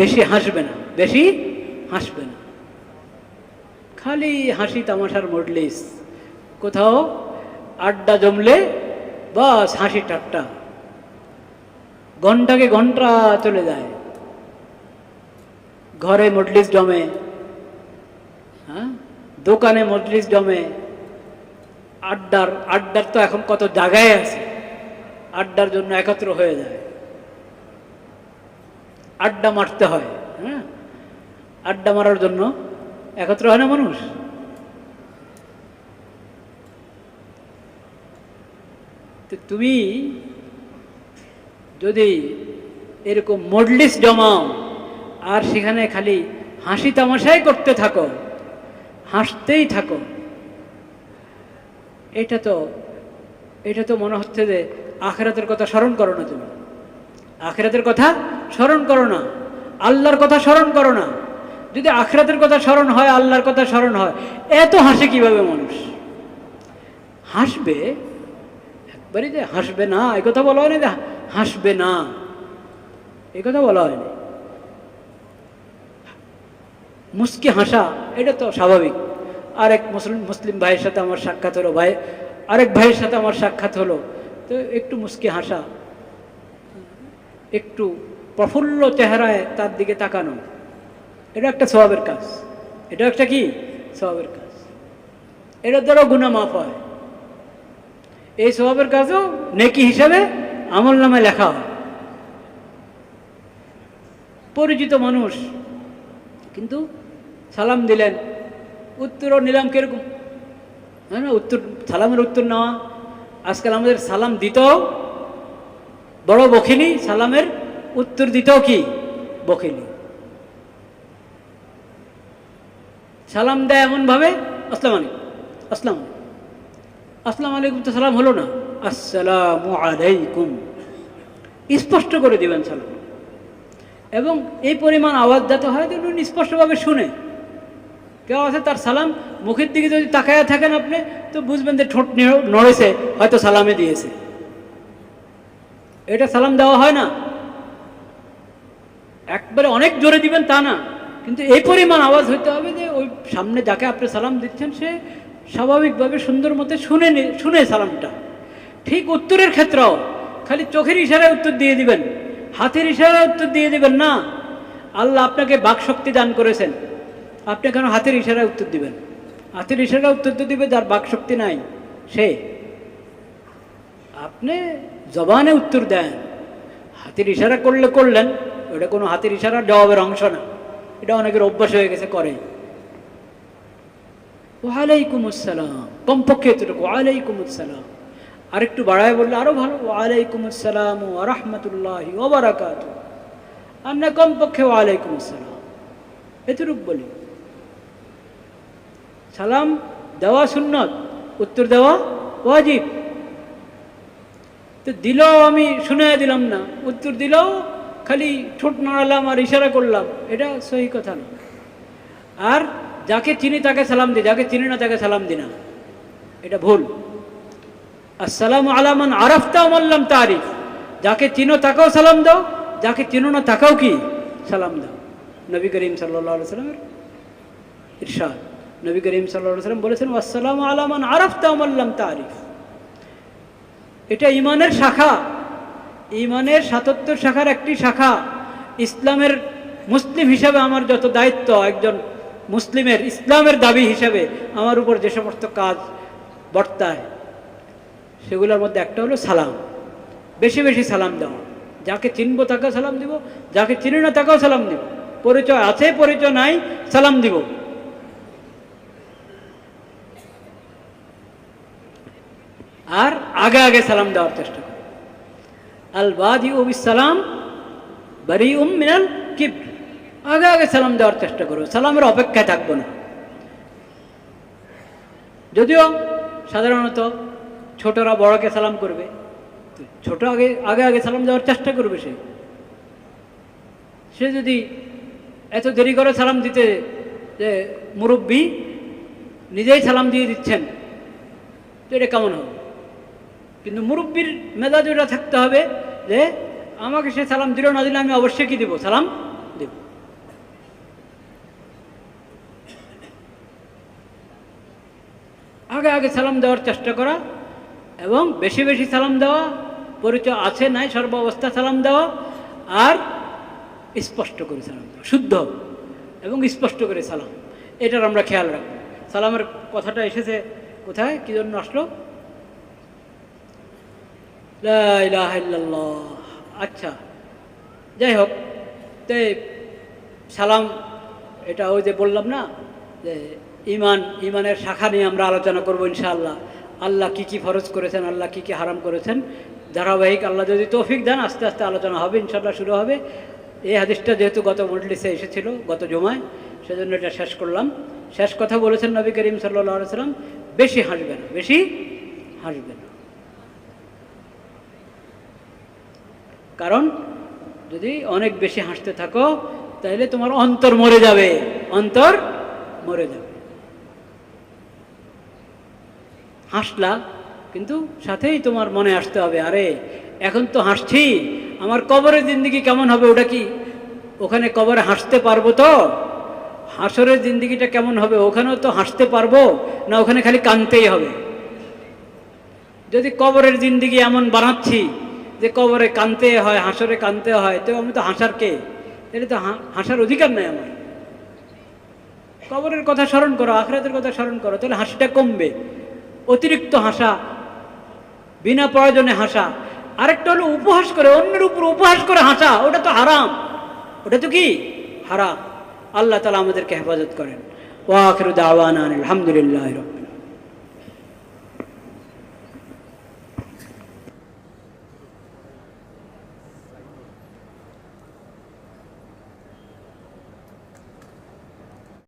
বেশি হাসবে না বেশি হাসবে না। খালি হাসি তামাশার মডলিস কোথাও আড্ডা জমলে বাস হাসি ঠাট্টা। ঘন্টাকে ঘণ্টা চলে যায়। ঘরে মজলিস জমে হ্যাঁ? দোকানে মজলিস জমে। আড্ডার আড্ডার তো এখন কত জায়গায় আছে। আড্ডার জন্য একত্র হয়ে যায়। আড্ডা মারতে হয় হ্যাঁ? আড্ডা মারার জন্য একত্র হয় না মানুষ? তো তুমি যদি এরকম মডলিস জমাও, আর সেখানে খালি হাসি তামাশাই করতে থাকো, হাসতেই থাকো, এটা তো এটা তো মনে হচ্ছে যে আখেরাতের কথা স্মরণ করো না তুমি। আখেরাতের কথা স্মরণ করো না। আল্লাহর কথা স্মরণ করো না। যদি আখরাতের কথা স্মরণ হয়, আল্লাহর কথা স্মরণ হয় এত হাসে কীভাবে মানুষ? হাসবে? একবারই যে হাসবে না এই কথা বলা হয়নি যে হাসবে না। এই কথা বলা হয়নি। মুস্কি হাসা, এটা তো স্বাভাবিক। আরেক মুসলিম মুসলিম ভাইয়ের সাথে আমার সাক্ষাৎ হলো, ভাই, আরেক ভাইয়ের সাথে আমার সাক্ষাৎ হলো। তো একটু মুস্কি হাসা। একটু প্রফুল্ল চেহারায় তার দিকে তাকানো। এটা একটা স্বভাবের কাজ। এটা একটা কি? স্বভাবের কাজ। এটার দ্বারা গুণা মাফ হয়। এই স্বভাবের কাজও নেকি হিসাবে আমল নামে লেখা হয়। পরিচিত মানুষ, কিন্তু সালাম দিলেন। উত্তরও নিলাম কীরকম? হ্যাঁ না উত্তর, সালামের উত্তর নেওয়া। আজকাল আমাদের সালাম দিতেও বড় বখিলি সালামের উত্তর দিতেও কি? বখিলি সালাম দেয় এমনভাবে, আসসালাম আলাইকুম। আসসালাম আসসালাম আলাইকুম তো সালাম হলো না। আসসালাম আলাইকুম। স্পষ্ট করে দিবেন সালাম। এবং এই পরিমাণ আওয়াজ যাতে হয় তো উনি স্পষ্টভাবে শুনে। কেউ আছে তার সালাম, মুখের দিকে যদি তাকায়া থাকেন আপনি, তো বুঝবেন যে ঠোঁট নড়েছে, হয়তো সালামে দিয়েছে। এটা সালাম দেওয়া হয় না। একবারে অনেক জোরে দিবেন তা না। কিন্তু এই পরিমাণ আওয়াজ হইতে হবে যে ওই সামনে যাকে আপনি সালাম দিচ্ছেন, সে স্বাভাবিকভাবে সুন্দর মতে শুনে শুনে সালামটা। ঠিক উত্তরের ক্ষেত্রেও, খালি চোখের ইশারায় উত্তর দিয়ে দিবেন। হাতের ইশারায় উত্তর দিয়ে দিবেন না। আল্লাহ আপনাকে বাকশক্তি দান করেছেন। আপনি কেন হাতের ইশারায় উত্তর দিবেন? হাতের ইশারায় উত্তর তো দিবে যার বাকশক্তি নাই, সে। আপনি জবানে উত্তর দেন। হাতের ইশারা করলে করলেন। ওটা কোনো হাতের ইশারা, জবাবের অংশ না। এটা অনেকের অভ্যাস হয়ে গেছে, করে। ওয়ালাইকুম আসসালাম কমপক্ষে এতটুকু ওয়ালাইকুম আসসালাম আরেকটু বাড়ায় বললে আরও ভালো ওয়ালাইকুম আসসালাম ও রহমতুল্লাহ ওবরাকাত আর না কমপক্ষে ওয়ালাইকুম আসসালাম এতটুকু বলি। সালাম দেওয়া সুন্নত, উত্তর দেওয়া ওয়াজিব। তো দিলেও আমি শুনে দিলাম না, উত্তর দিলেও খালি ঠোঁট নাড়ালাম আর ইশারা করলাম, এটা সহি কথা না। আর যাকে চিনি তাকে সালাম দি, যাকে চিনি না তাকে সালাম দি না। এটা ভুল। আর আসসালাম আলামান আরফতা মাল্লাম তারিফ। যাকে চিনো তাকেও সালাম দাও, যাকে চিনো না তাকেও কি? সালাম দাও। নবী করিম সাল্লা সাল্লামের ইরশাদ। নবী করিম সাল্লা সাল্লাম বলেছেন আসসালাম আলামান আরফতা মাল্লাম তারিফ। এটা ইমানের শাখা। ইমানের সাতাত্তর শাখার একটি শাখা ইসলামের মুসলিম হিসাবে আমার যত দায়িত্ব, একজন মুসলিমের ইসলামের দাবি হিসাবে আমার উপর যে সমস্ত কাজ বর্তায়, সেগুলোর মধ্যে একটা হলো সালাম। বেশি বেশি সালাম দেওয়া। যাকে চিনবো তাকেও সালাম দিব, যাকে চিনি না তাকেও সালাম দিব। পরিচয় আছে, পরিচয় নাই, সালাম দিব। আর আগে আগে সালাম দেওয়ার চেষ্টা আল বাদি সালাম বারি উম মিনাল কিব আগে আগে সালাম দেওয়ার চেষ্টা করো, সালামের অপেক্ষায় থাকব না। যদিও সাধারণত ছোটরা বড়কে সালাম করবে ছোট আগে আগে আগে সালাম দেওয়ার চেষ্টা করবে সে। সে যদি এত দেরি করে সালাম দিতে যে মুরব্বী নিজেই সালাম দিয়ে দিচ্ছেন, তো এটা কেমন হবে? কিন্তু মুরব্বীর মেজাজ ওটা থাকতে হবে যে আমাকে সে সালাম দিল, না দিলে আমি অবশ্যই কি দেবো? সালাম দেব। আগে আগে সালাম দেওয়ার চেষ্টা করা এবং বেশি বেশি সালাম দেওয়া, পরিচয় আছে নাই, সর্ব অবস্থা সালাম দেওয়া আর স্পষ্ট করে সালাম দেওয়া, শুদ্ধ এবং স্পষ্ট করে সালাম। এটার আমরা খেয়াল রাখব। সালামের কথাটা এসেছে কোথায়? কী জন্য আসলো? আচ্ছা যাই হোক, তো সালাম, এটা ওই যে বললাম না, যে ইমান, ইমানের শাখা নিয়ে আমরা আলোচনা করব ইনশাআল্লাহ। আল্লাহ কি কি ফরজ করেছেন, আল্লাহ কি কি হারাম করেছেন, ধারাবাহিক আল্লাহ যদি তৌফিক দেন, আস্তে আস্তে আলোচনা হবে, ইনশাআল্লাহ শুরু হবে। এই হাদিসটা যেহেতু গত মজলিসে এসেছিল, গত জমায়, সেজন্য এটা শেষ করলাম। শেষ কথা বলেছেন নবী করিম সাল্লাহ সাল্লাম বেশি হাসবে না, বেশি হাসবে না। কারণ যদি অনেক বেশি হাসতে থাকো তাহলে তোমার অন্তর মরে যাবে। অন্তর মরে যাবে। হাসলা, কিন্তু সাথেই তোমার মনে আসতে হবে, আরে এখন তো হাসছি, আমার কবরের জিন্দিগি কেমন হবে ওটা কি? ওখানে কবরে হাসতে পারব তো? হাসরের জিন্দিগিটা কেমন হবে? ওখানেও তো হাসতে পারব, না ওখানে খালি কানতেই হবে? যদি কবরের জিন্দিগি এমন বানাচ্ছি যে কবরে কানতে হয়, হাসরে কানতে হয়, তো আমি তো হাসার কে? এটা তো হাসার অধিকার নাই আমার। কবরের কথা স্মরণ করো, আখরাতের কথা স্মরণ করো, তাহলে হাসিটা কমবে। অতিরিক্ত হাসা, বিনা প্রয়োজনে হাসা। আরেকটা হলো উপহাস করে, অন্যের উপর উপহাস করে হাসা, ওটা তো হারাম। ওটা তো কি? হারাম। আল্লাহ তালা আমাদেরকে হেফাজত করেন। ওয়াখির দাওয়ান আলহামদুলিল্লাহ রব